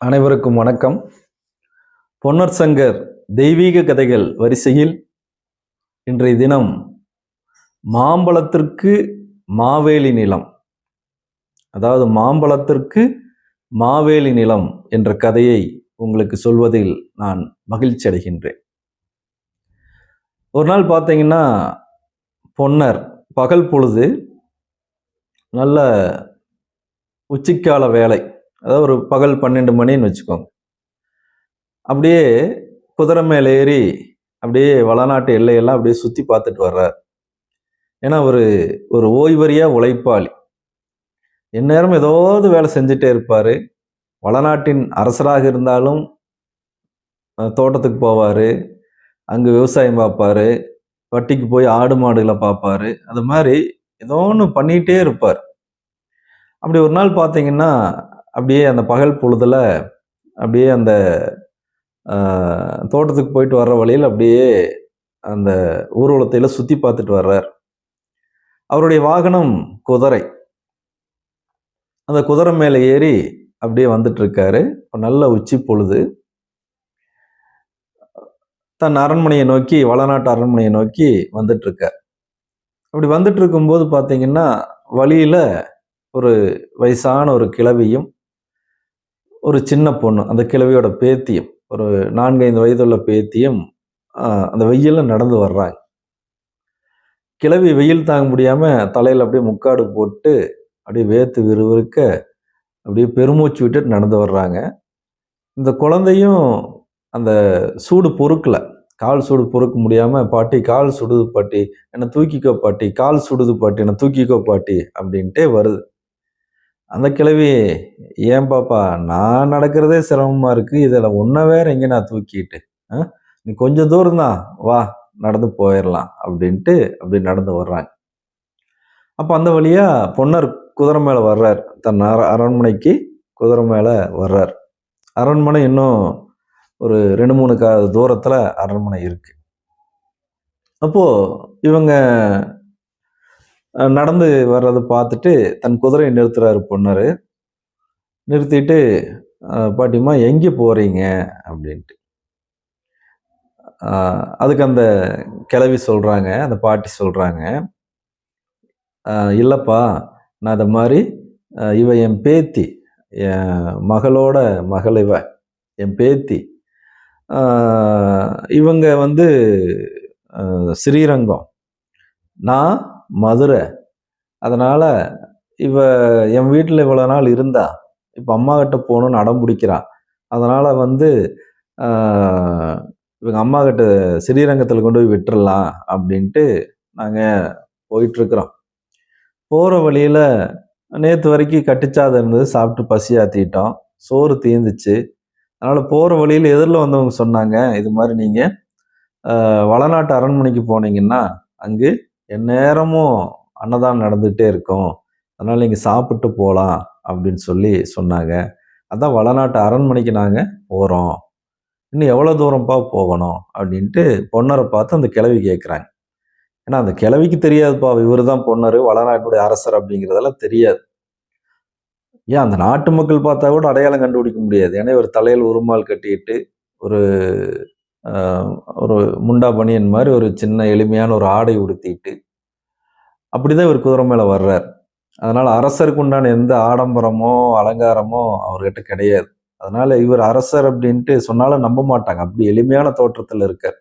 அனைவருக்கும் வணக்கம். பொன்னர் சங்கர் தெய்வீக கதைகள் வரிசையில் இன்றைய தினம் மாம்பழத்திற்கு மாவேலி நிலம். அதாவது மாம்பழத்திற்கு மாவேலி நிலம் என்ற கதையை உங்களுக்கு சொல்வதில் நான் மகிழ்ச்சி அடைகின்றேன். ஒரு நாள் பார்த்தீங்கன்னா பொன்னர் பகல் பொழுது நல்ல உச்சிக்கால வேலை அதாவது ஒரு பகல் பன்னெண்டு மணின்னு வச்சுக்கோங்க. அப்படியே குதிரை மேலே ஏறி அப்படியே வளநாட்டு எல்லையெல்லாம் அப்படியே சுற்றி பார்த்துட்டு வர்றார். ஏன்னா ஒரு ஒரு ஓய்வறியாக உழைப்பாளி. எந்நேரம் ஏதாவது வேலை செஞ்சுட்டே இருப்பார். வளநாட்டின் அரசராக இருந்தாலும் தோட்டத்துக்கு போவார். அங்கே விவசாயம் பார்ப்பாரு. வட்டிக்கு போய் ஆடு மாடுகளை பார்ப்பாரு. அது மாதிரி ஏதோ ஒன்று பண்ணிகிட்டே இருப்பார். அப்படி ஒரு நாள் பார்த்தீங்கன்னா அப்படியே அந்த பகல் பொழுதில் அப்படியே அந்த தோட்டத்துக்கு போயிட்டு வர்ற வழியில் அப்படியே அந்த ஊர்வலத்தையில சுற்றி பார்த்துட்டு வர்றார். அவருடைய வாகனம் குதிரை. அந்த குதிரை மேலே ஏறி அப்படியே வந்துட்டு இருக்காரு. நல்ல உச்சி பொழுது. தன் அரண்மனையை நோக்கி வளநாட்டு அரண்மனையை நோக்கி வந்துட்டு இருக்கார். அப்படி வந்துட்டு இருக்கும்போது பார்த்தீங்கன்னா வழியில் ஒரு வயசான ஒரு கிழவியும் ஒரு சின்ன பொண்ணு அந்த கிழவியோட பேத்தியும் ஒரு நான்கைந்து வயதுள்ள பேத்தியும் அந்த வெயிலில் நடந்து வர்றாங்க. கிழவி வெயில் தாங்க முடியாமல் தலையில் அப்படியே முக்காடு போட்டு அப்படியே வேத்து விறுவிறுக்க அப்படியே பெருமூச்சு விட்டுட்டு நடந்து வர்றாங்க. இந்த குழந்தையும் அந்த சூடு பொறுக்கல. கால் சூடு பொறுக்க முடியாமல் பாட்டி கால் சுடுது பாட்டி என்னை தூக்கிக்கோ பாட்டி கால் சுடுது பாட்டி என்னை தூக்கிக்கோ பாட்டி அப்படின்ட்டே வருது. அந்த கிழவி ஏன் பாப்பா நான் நடக்கிறதே சிரமமா இருக்கு. இதில் ஒன்றை வேற எங்க நான் தூக்கிட்டு? ஆ? நீ கொஞ்சம் தூரம் தான் வா நடந்து போயிடலாம் அப்படின்ட்டு அப்படி நடந்து வர்றாங்க. அப்போ அந்த வழியா பொன்னர் குதிரை மேலே வர்றார். தன் அர- அரண்மனைக்கு குதிரை மேலே வர்றார். அரண்மனை இன்னும் ஒரு ரெண்டு மூணு கா தூரத்தில் அரண்மனை இருக்கு. அப்போது இவங்க நடந்து வர்றதை பார்த்துட்டு தன் குதிரையை நிறுத்துறாரு பொன்னர் நிறுத்திட்டு அஹ், பாட்டிம்மா எங்கே போறீங்க? அப்படின்ட்டு. அதுக்கு அந்த கிளவி சொல்றாங்க அந்த பாட்டி சொல்றாங்க இல்லைப்பா நான் அதை மாதிரி இவ என் பேத்தி என் மகளோட மகள் இவ என் பேத்தி. இவங்க வந்து ஸ்ரீரங்கம். நான் மதுரை. அதனால் இவ என் வீட்டில் இவ்வளோ நாள் இருந்தா இப்போ அம்மா கிட்ட போகணும்னு அடம் பிடிக்கிறான் அதனால் வந்து இவங்க அம்மா கிட்ட ஸ்ரீரங்கத்தில் கொண்டு போய் விட்டுறலாம் அப்படின்ட்டு நாங்கள் போயிட்டுருக்குறோம். போகிற வழியில் நேற்று வரைக்கும் கட்டிச்சாத இருந்தது சாப்பிட்டு பசியாத்திட்டோம். சோறு தீர்ந்துச்சு அதனால் போகிற வழியில் எதிரில் வந்தவங்க சொன்னாங்க இது மாதிரி நீங்கள் வளநாட்டு அரண்மனைக்கு போனீங்கன்னா அங்கு எந்நேரமும் அன்னதானம் நடந்துகிட்டே இருக்கும். அதனால் நீங்கள் சாப்பிட்டு போகலாம் அப்படின்னு சொல்லி சொன்னாங்க. அதான் வளநாட்டு அரண்மனைக்கு நாங்கள் போகிறோம் இன்னும் எவ்வளோ தூரம்ப்பா போகணும் அப்படின்ட்டு பொன்னரை பார்த்து அந்த கிழவி கேட்குறாங்க ஏன்னா அந்த கிழவிக்கு தெரியாதுப்பா. இவர் தான் பொன்னர் வளநாட்டுடைய அரசர் அப்படிங்கிறதெல்லாம் தெரியாது. ஏன் அந்த நாட்டு மக்கள் பார்த்தா கூட அடையாளம் கண்டுபிடிக்க முடியாது. ஏன்னா இவர் தலையில் உருமால் கட்டிட்டு ஒரு ஒரு முண்டா பனியன் மாதிரி ஒரு சின்ன எளிமையான ஒரு ஆடை உடுத்திட்டு அப்படிதான் இவர் குதிரை மேலே வர்றார். அதனால் அரசருக்கு உண்டான எந்த ஆடம்பரமோ அலங்காரமோ அவர்கிட்ட கிடையாது. அதனால் இவர் அரசர் அப்படின்ட்டு சொன்னாலும் நம்ப மாட்டாங்க. அப்படி எளிமையான தோற்றத்தில் இருக்கார்.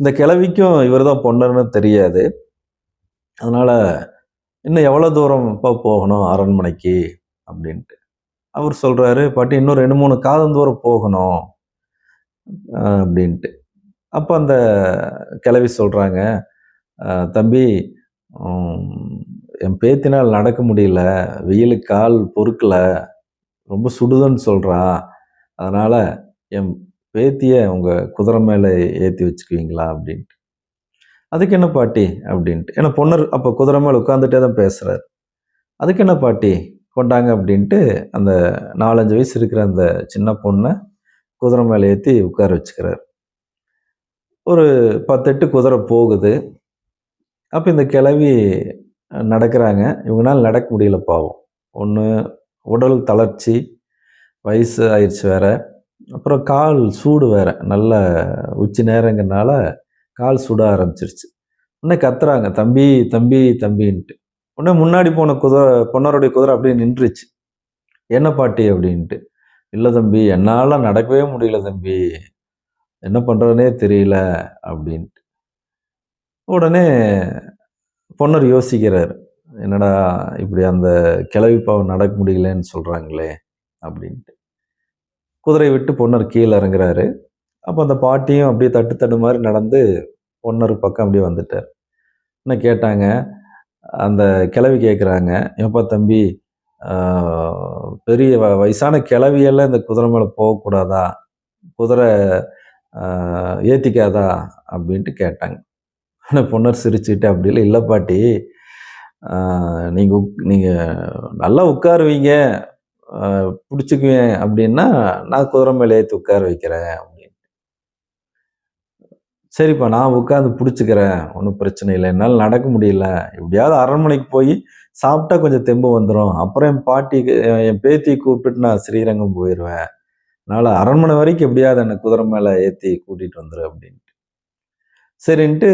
இந்த கிழவிக்கும் இவர் தான் பொன்னர்னு தெரியாது. அதனால் இன்னும் எவ்வளோ தூரம் இப்போ போகணும் அரண்மனைக்கு? அப்படின்ட்டு. அவர் சொல்கிறாரு பாட்டி இன்னும் ரெண்டு மூணு காதம் தூரம் போகணும். அப்படின்ட்டு. அப்போ அந்த கிளவி சொல்கிறாங்க தம்பி என் பேத்தினால் நடக்க முடியல வெயிலுக்கு கால் பொறுக்கல ரொம்ப சுடுதுன்னு சொல்கிறா அதனால் என் பேத்தியை உங்கள் குதிரை மேலே ஏற்றி வச்சுக்குவீங்களா? அப்படின்ட்டு. அதுக்கு என்ன பாட்டி? அப்படின்ட்டு. ஏன்னா பொண்ணர் அப்போ குதிரை மேலே உட்காந்துட்டே தான் பேசுகிறாரு அதுக்கு என்ன பாட்டி? கொண்டாங்க அப்படின்ட்டு அந்த நாலஞ்சு வயசு இருக்கிற அந்த சின்ன பொண்ணை குதிரை மேலே ஏற்றி உட்கார வச்சுக்கிறார். ஒரு பத்தெட்டு குதிரை போகுது. அப்போ இந்த கிளவி நடக்கிறாங்க. இவங்களால் நடக்க முடியல பாவம். ஒன்று உடல் தளர்ச்சி வயசு ஆயிடுச்சு வேற. அப்புறம் கால் சூடு வேற. நல்ல உச்சி நேரங்கிறனால கால் சுட ஆரம்பிச்சிருச்சு. உடனே கத்துறாங்க தம்பி தம்பி தம்பின்ட்டு. உடனே முன்னாடி போன குதிரை பொன்னருடைய குதிரை அப்படியே நின்றுச்சு. என்ன பாட்டி? அப்படின்ட்டு. இல்லை தம்பி என்னால் நடக்கவே முடியல தம்பி. என்ன பண்ணுறதுனே தெரியல அப்படின்ட்டு. உடனே பொன்னர் யோசிக்கிறார். என்னடா இப்படி அந்த கிளவி பாவம் நடக்க முடியலன்னு சொல்கிறாங்களே அப்படின்ட்டு. குதிரை விட்டு பொன்னர் கீழே இறங்குறாரு. அப்போ அந்த பாட்டியும் அப்படியே தட்டு தட்டு மாதிரி நடந்து பொன்னர் பக்கம் அப்படியே வந்துட்டார். என்ன கேட்டாங்க? அந்த கிளவி கேட்குறாங்க எப்பா தம்பி பெரிய வயசான கிளவியெல்லாம் இந்த குதிரை மேலே போகக்கூடாதா? குதிரை ஏற்றிக்காதா அப்படின்ட்டு கேட்டாங்க. ஆனால் பொன்னர் சிரிச்சுட்டு அப்படி இல்லை இல்லை பாட்டி. நீங்கள் உக்- நீங்கள் நல்லா உட்காருவீங்க. பிடிச்சிக்குவேன். அப்படின்னா நான் குதிரை மேலே ஏற்றி உட்கார வைக்கிறேன். அப்படின்ட்டு. சரிப்பா நான் உட்காந்து பிடிச்சிக்கிறேன். ஒன்றும் பிரச்சனை இல்லை. என்னால் நடக்க முடியல. எப்படியாவது அரண்மனைக்கு போய் சாப்பிட்டா கொஞ்சம் தெம்பு வந்துடும் அப்புறம் என் பாட்டிக்கு என் பேத்தியை கூப்பிட்டு நான் ஸ்ரீரங்கம் போயிடுவேன் அதனால் அரண்மனை வரைக்கும் எப்படியாவது என்னை குதிரை மேலே ஏற்றி கூட்டிகிட்டு வந்துரு அப்படின்ட்டு. சரின்ட்டு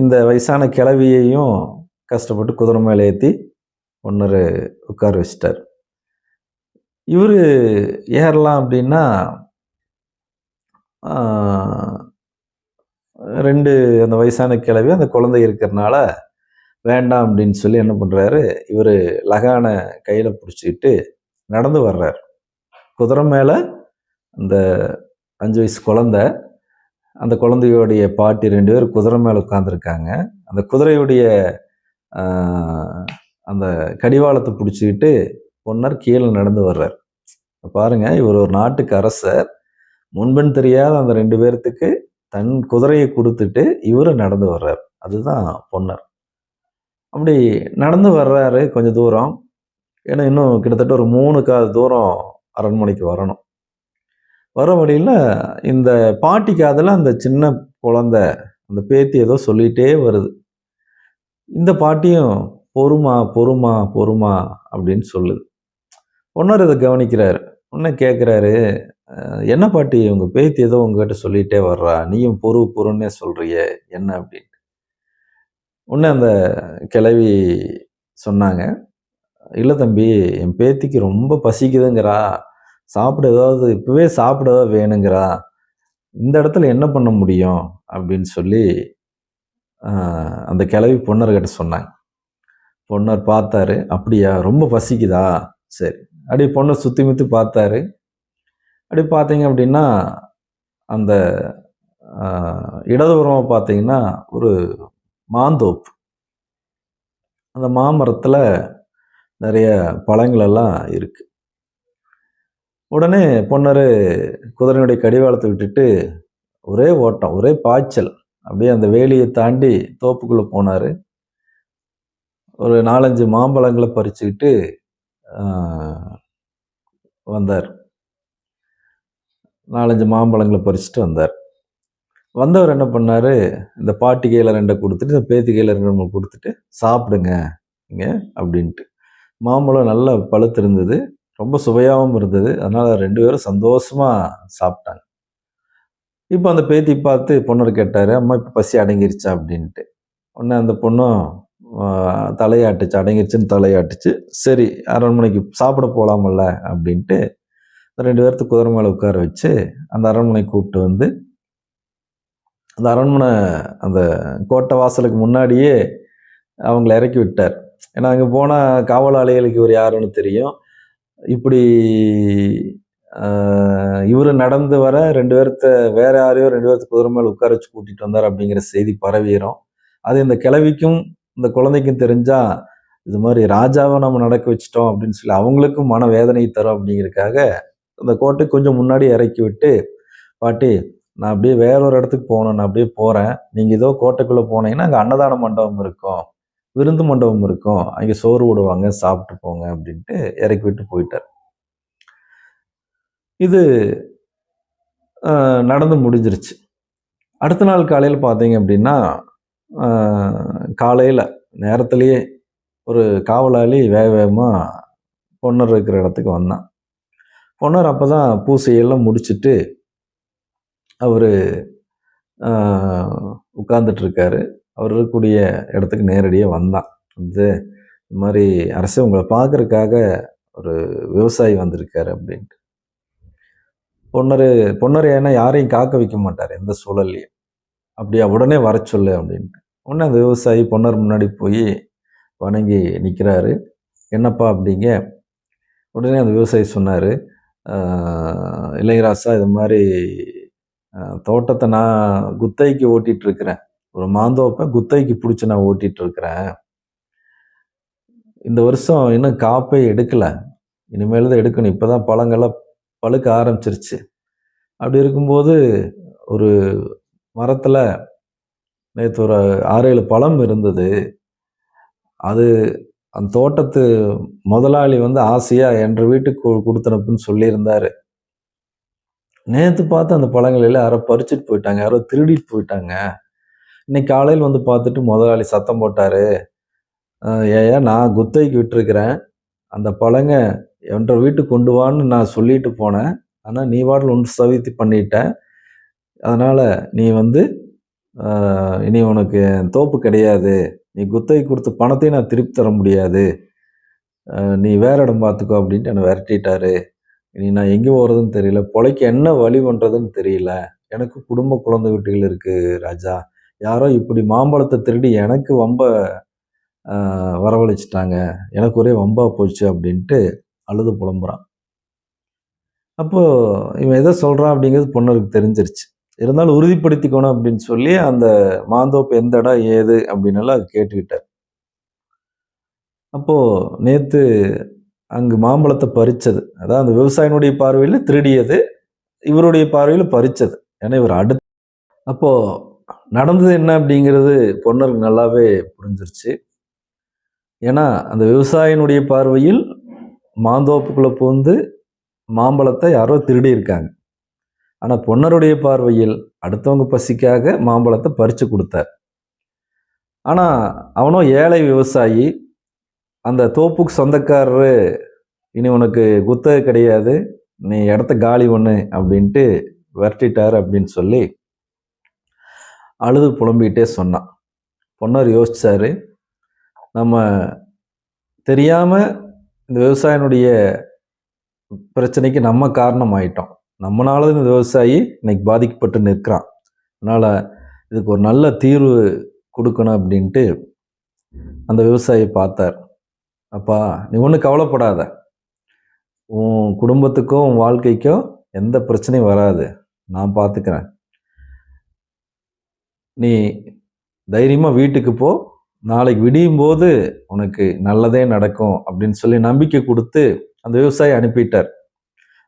இந்த வயசான கிளவியையும் கஷ்டப்பட்டு குதிரை மேலே ஏற்றி ஒன்று உட்கார வச்சிட்டார். இவர் ஏறலாம் அப்படின்னா ரெண்டு அந்த வயசான கிளவி அந்த குழந்தை இருக்கிறனால வேண்டாம் அப்படின்னு சொல்லி என்ன பண்ணுறாரு இவர் லகான கையில் பிடிச்சிக்கிட்டு நடந்து வர்றார். குதிரை மேலே அந்த அஞ்சு வயசு குழந்த அந்த குழந்தையோடைய பாட்டி ரெண்டு பேர் குதிரை மேலே உட்காந்துருக்காங்க அந்த குதிரையுடைய அந்த கடிவாளத்தை பிடிச்சிக்கிட்டு பொன்னர் கீழே நடந்து வர்றார். பாருங்கள் இவர் ஒரு நாட்டுக்கு அரசர். முன்பின் தெரியாத அந்த ரெண்டு பேர்த்துக்கு தன் குதிரையை கொடுத்துட்டு இவரு நடந்து வர்றார். அதுதான் பொன்னர். அப்படி நடந்து வர்றாரு கொஞ்சம் தூரம். ஏன்னா இன்னும் கிட்டத்தட்ட ஒரு மூணு காது தூரம் அரண்மனைக்கு வரணும். வர வழியில் இந்த பாட்டி காதில் அந்த சின்ன குழந்தை அந்த பேத்தி ஏதோ சொல்லிகிட்டே வருது. இந்த பாட்டியும் பொறுமா பொறுமா பொறுமா அப்படின்னு சொல்லுது. பொன்னர் இதை கவனிக்கிறாரு. ஒன்று கேட்குறாரு என்ன பாட்டி உங்கள் பேத்தி ஏதோ உங்ககிட்ட சொல்லிகிட்டே வர்றா? நீயும் பொறு பொறுன்னே சொல்கிறிய என்ன? அப்படின்னு. உடனே அந்த கிளவி சொன்னாங்க இல்லை தம்பி என் பேத்திக்கு ரொம்ப பசிக்குதுங்கிறா. சாப்பிட ஏதாவது இப்போவே சாப்பிட ஏதாவது வேணுங்கிறா. இந்த இடத்துல என்ன பண்ண முடியும்? அப்படின்னு சொல்லி அந்த கிளவி பொன்னர்கிட்ட சொன்னாங்க. பொன்னர் பார்த்தாரு அப்படியா ரொம்ப பசிக்குதா? சரி. அப்படியே பொண்ணை சுற்றி முற்றி பார்த்தாரு. அப்படி பார்த்தீங்க அப்படின்னா அந்த இடதுபுறமாக பார்த்தீங்கன்னா ஒரு மாந்தோப்பு. அந்த மாமரத்தில் நிறைய பழங்கள் எல்லாம் உடனே பொன்னர் குதிரையுடைய கடிவாளத்தை விட்டுட்டு ஒரே ஓட்டம் ஒரே பாய்ச்சல். அப்படியே அந்த வேலியை தாண்டி தோப்புக்குள்ளே போனார். ஒரு நாலஞ்சு மாம்பழங்களை பறிச்சுக்கிட்டு வந்தார். நாலஞ்சு மாம்பழங்களை பறிச்சுட்டு வந்தார். வந்தவர் என்ன பண்ணார்? இந்த பாட்டி கையில் ரெண்டை கொடுத்துட்டு இந்த பேத்தி கையில் ரெண்டு கொடுத்துட்டு சாப்பிடுங்க இங்கே அப்படின்ட்டு. மாம்பழம் நல்லா பழுத்து இருந்தது. ரொம்ப சுவையாகவும் இருந்தது. அதனால் ரெண்டு பேரும் சந்தோஷமாக சாப்பிட்டாங்க. இப்போ அந்த பேத்தி பார்த்து பொண்ணர் கேட்டார் அம்மா இப்போ பசி அடங்கிருச்சா? அப்படின்ட்டு. உடனே அந்த பொண்ணும் தலையாட்டுச்சு அடங்கிருச்சுன்னு தலையாட்டுச்சு. சரி அரண்மனைக்கு சாப்பிட போகலாமல்ல அப்படின்ட்டு ரெண்டு பேர்த்து குதிரை மேலே உட்கார வச்சு அந்த அரண்மனை கூப்பிட்டு வந்து அந்த அரண்மனை அந்த கோட்டை வாசலுக்கு முன்னாடியே அவங்கள இறக்கி விட்டார். ஏன்னா அங்கே போனால் காவலாளிகளுக்கு இவர் யாருன்னு தெரியும். இப்படி இவர் நடந்து வர ரெண்டு பேர்த்த வேற யாரையோ ரெண்டு பேர்த்த குதிரை மேலே உட்கார வச்சு கூட்டிகிட்டு வந்தார் அப்படிங்கிற செய்தி பரவிடும் அது இந்த கிழவிக்கும் இந்த குழந்தைக்கும் தெரிஞ்சா இது மாதிரி ராஜாவை நம்ம நடக்க வச்சிட்டோம் அப்படின்னு சொல்லி அவங்களுக்கும் மன வேதனை தரும் அப்படிங்கிறதுக்காக அந்த கோட்டை கொஞ்சம் முன்னாடி இறக்கி விட்டு பாட்டி நான் அப்படியே வேற ஒரு இடத்துக்கு போகணும் நான் அப்படியே போகிறேன் நீங்கள் ஏதோ கோட்டைக்குள்ளே போனீங்கன்னா அங்கே அன்னதான மண்டபம் இருக்கும். விருந்து மண்டபம் இருக்கும். அங்கே சோறு விடுவாங்க சாப்பிட்டு போங்க அப்படின்ட்டு இறக்கி விட்டு போயிட்டார். இது நடந்து முடிஞ்சிருச்சு. அடுத்த நாள் காலையில் பார்த்தீங்க அப்படின்னா காலையில் நேரத்துலேயே ஒரு காவலாளி வேக வேகமாக பொன்னர் இருக்கிற இடத்துக்கு வந்தான். பொன்னர் அப்போ தான் பூசையெல்லாம் முடிச்சுட்டு அவர் உட்கார்ந்துட்டுருக்காரு அவர் இருக்கக்கூடிய இடத்துக்கு நேரடியாக வந்தான். வந்து இந்த மாதிரி அரசு உங்களை பார்க்குறதுக்காக ஒரு விவசாயி வந்திருக்காரு அப்படின்ட்டு. பொன்னர் பொன்னர் ஏன்னா யாரையும் காக்க வைக்க மாட்டார் எந்த சூழல்லையும். அப்படியா உடனே வர சொல்லு அப்படின்ட்டு. உடனே அந்த விவசாயி பொன்னர் முன்னாடி போய் வணங்கி நிற்கிறாரு என்னப்பா அப்படிங்க? உடனே அந்த விவசாயி சொன்னார். இளையராசா இது மாதிரி தோட்டத்தை நான் குத்தைக்கு ஓட்டிட்டு இருக்கிறேன் ஒரு மாந்தோப்பை குத்தைக்கு பிடிச்சி நான் ஓட்டிட்டு இருக்கிறேன் இந்த வருஷம் இன்னும் காப்பே எடுக்கலை. இனிமேல் தான் எடுக்கணும். இப்போ தான் பழங்கள்லாம் பழுக்க ஆரம்பிச்சிருச்சு. அப்படி இருக்கும்போது ஒரு மரத்தில் நேற்று ஒரு ஆறு ஏழு பழம் இருந்தது. அது அந்த தோட்டத்து முதலாளி வந்து ஆசையாக என்ற வீட்டுக்கு கொடுத்தனப்புன்னு கொடுத்தனுப்புன்னு சொல்லியிருந்தாரு. நேற்று பார்த்து அந்த பழங்கள் யாரோ பறிச்சுட்டு போயிட்டாங்க யாரோ திருடிட்டு போயிட்டாங்க. இன்னைக்கு காலையில் வந்து பார்த்துட்டு முதலாளி சத்தம் போட்டார். ஏயா நான் குத்தகைக்கு விட்டுருக்கிறேன். அந்த பழங்க என்ற வீட்டுக்கு கொண்டு வான்னு நான் சொல்லிட்டு போனேன். ஆனால் நீ வாட்டில் ஒன்று சவித்தி பண்ணிட்ட. அதனால் நீ வந்து இனி உனக்கு தோப்பு கிடையாது. நீ குத்தகை கொடுத்த பணத்தையும் நான் திருப்பி தர முடியாது. நீ வேற இடம் பார்த்துக்கோ அப்படின்ட்டு என்னை விரட்டிட்டாரு. இனி நான் எங்கே போகிறதுன்னு தெரியல. பொழைக்க என்ன வழி பண்ணுறதுன்னு தெரியல. எனக்கு குடும்ப குழந்தை வீட்டுகள் இருக்குது ராஜா. யாரோ இப்படி மாம்பழத்தை திருடி எனக்கு வம்ப வரவழைச்சிட்டாங்க. எனக்கு ஒரே வம்பா போச்சு அப்படின்ட்டு அழுது புலம்புறான். அப்போது இவன் எதை சொல்கிறான் அப்படிங்கிறது பொண்ணுக்கு தெரிஞ்சிருச்சு. இருந்தாலும் உறுதிப்படுத்திக்கணும் அப்படின்னு சொல்லி அந்த மாந்தோப்பு எந்த இடம் ஏது அப்படின்னு எல்லாம் கேட்டுக்கிட்டார். அப்போது நேற்று அங்கு மாம்பழத்தை பறித்தது அதான் அந்த விவசாயினுடைய பார்வையில் திருடியது இவருடைய பார்வையில் பறித்தது ஏன்னா இவர் அடுத்து அப்போது நடந்தது என்ன அப்படிங்கிறது பொன்னருக்கு நல்லாவே புரிஞ்சிருச்சு. ஏன்னா அந்த விவசாயினுடைய பார்வையில் மாந்தோப்புக்குள்ளே பூந்து மாம்பழத்தை யாரோ திருடி இருக்காங்க ஆனால் பொன்னருடைய பார்வையில் அடுத்தவங்க பசிக்காக மாம்பழத்தை பறித்து கொடுத்தார். ஆனால் அவனும் ஏழை விவசாயி அந்த தோப்புக்கு சொந்தக்காரரு இனி உனக்கு குத்தகை கிடையாது நீ இடத்த காலி ஒன்று அப்படின்ட்டு விரட்டிட்டார் அப்படின்னு சொல்லி அழுது புலம்பிக்கிட்டே சொன்னான். பொன்னர் யோசித்தார் நம்ம தெரியாமல் இந்த விவசாயினுடைய பிரச்சனைக்கு நம்ம காரணம் ஆயிட்டோம் நம்மளால இந்த விவசாயி இன்னைக்கு பாதிக்கப்பட்டு நிற்கிறான். அதனால் இதுக்கு ஒரு நல்ல தீர்வு கொடுக்கணும் அப்படின்ட்டு அந்த விவசாயி பார்த்தார். அப்பா நீ ஒன்றும் கவலைப்படாத. உன் குடும்பத்துக்கும் உன் வாழ்க்கைக்கும் எந்த பிரச்சனையும் வராது. நான் பார்த்துக்கிறேன் நீ தைரியமாக வீட்டுக்கு போ. நாளைக்கு விடியும் போது உனக்கு நல்லதே நடக்கும் அப்படின்னு சொல்லி நம்பிக்கை கொடுத்து அந்த விவசாயி அனுப்பிட்டார்.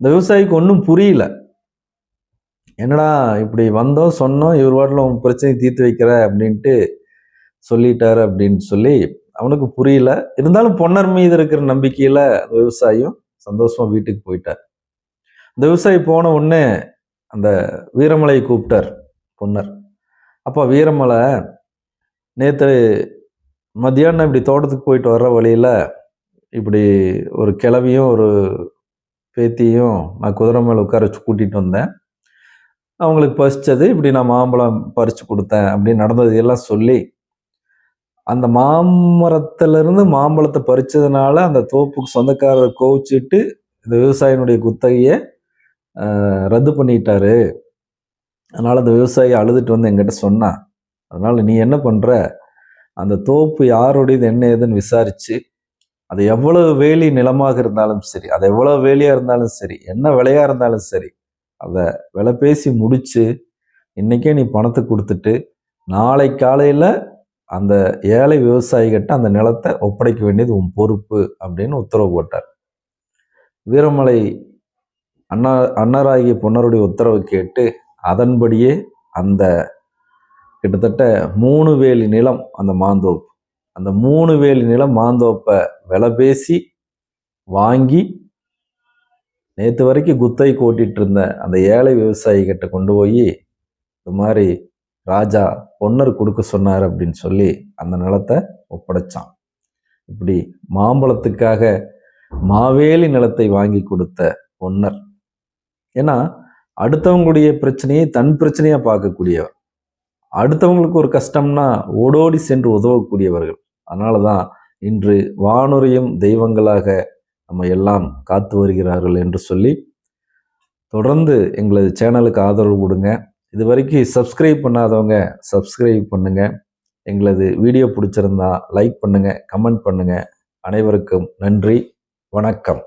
அந்த விவசாயிக்கு ஒன்றும் புரியல. என்னடா இப்படி வந்தோம் சொன்னோம் இவர் வாட்டில் உன் பிரச்சனையை தீர்த்து வைக்கிற அப்படின்ட்டு சொல்லிட்டாரு அப்படின்னு சொல்லி அவனுக்கு புரியல. இருந்தாலும் பொன்னர் மீது இருக்கிற நம்பிக்கையில அந்த விவசாயியும் சந்தோஷமா வீட்டுக்கு போயிட்டார். அந்த விவசாயி போன உடனே அந்த வீரமலையை கூப்பிட்டார் பொன்னர். அப்போ வீரமலை நேற்று மத்தியானம் இப்படி தோட்டத்துக்கு போயிட்டு வர்ற வழியில் இப்படி ஒரு கிளவியும் ஒரு பேத்தியும் நான் குதிரை மேலே உட்கார வச்சு கூட்டிகிட்டு வந்தேன். அவங்களுக்கு பசிச்சது இப்படி நான் மாம்பழம் பறிச்சு கொடுத்தேன் அப்படின்னு நடந்தது எல்லாம் சொல்லி அந்த மாமரத்திலிருந்து மாம்பழத்தை பறிச்சதுனால அந்த தோப்புக்கு சொந்தக்காரர் கோவிச்சிட்டு இந்த விவசாயினுடைய குத்தகையை ரத்து பண்ணிட்டாரு. அதனால் அந்த விவசாயி அழுதுட்டு வந்து எங்கிட்ட சொன்னான் அதனால் நீ என்ன பண்ணுற அந்த தோப்பு யாருடையது என்ன ஏதுன்னு விசாரித்து அது எவ்வளவு வேலி நிலமாக இருந்தாலும் சரி அது எவ்வளோ வேலியாக இருந்தாலும் சரி என்ன விலையாக இருந்தாலும் சரி அதை விலை பேசி முடித்து இன்னைக்கே நீ பணத்தை கொடுத்துட்டு நாளை காலையில் அந்த ஏழை விவசாயிகிட்ட அந்த நிலத்தை ஒப்படைக்க வேண்டியது உன் பொறுப்பு அப்படின்னு உத்தரவு போட்டார். வீரமலை அண்ணா அண்ணராகிய பொன்னருடைய உத்தரவு கேட்டு அதன்படியே அந்த கிட்டத்தட்ட மூணு வேலி நிலம் அந்த மாந்தோப்பு அந்த மூணு வேலி நிலம் மாந்தோப்பை விலை பேசி வாங்கி நேற்று வரைக்கும் குத்தை கோட்டிகிட்டு இருந்த அந்த ஏழை விவசாயிகிட்ட கொண்டு போய் இது மாதிரி ராஜா பொன்னர் கொடுக்க சொன்னார் அப்படின்னு சொல்லி அந்த நிலத்தை ஒப்படைச்சான். இப்படி மாம்பழத்துக்காக மாவேலி நிலத்தை வாங்கி கொடுத்த பொன்னர். ஏன்னா அடுத்தவங்களுடைய பிரச்சனையை தன் பிரச்சனையாக பார்க்கக்கூடியவர். அடுத்தவங்களுக்கு ஒரு கஷ்டம்னா ஓடோடி சென்று உதவக்கூடியவர்கள். அதனால தான் இன்று வானுரையும் தெய்வங்களாக நம்ம எல்லாம் காத்து வருகிறார்கள் என்று சொல்லி தொடர்ந்து எங்களது சேனலுக்கு ஆதரவு கொடுங்க. இது வரைக்கும் சப்ஸ்கிரைப் பண்ணாதவங்க சப்ஸ்கிரைப் பண்ணுங்கள் எங்களது வீடியோ பிடிச்சிருந்தா லைக் பண்ணுங்கள் கமெண்ட் பண்ணுங்கள் அனைவருக்கும் நன்றி வணக்கம்.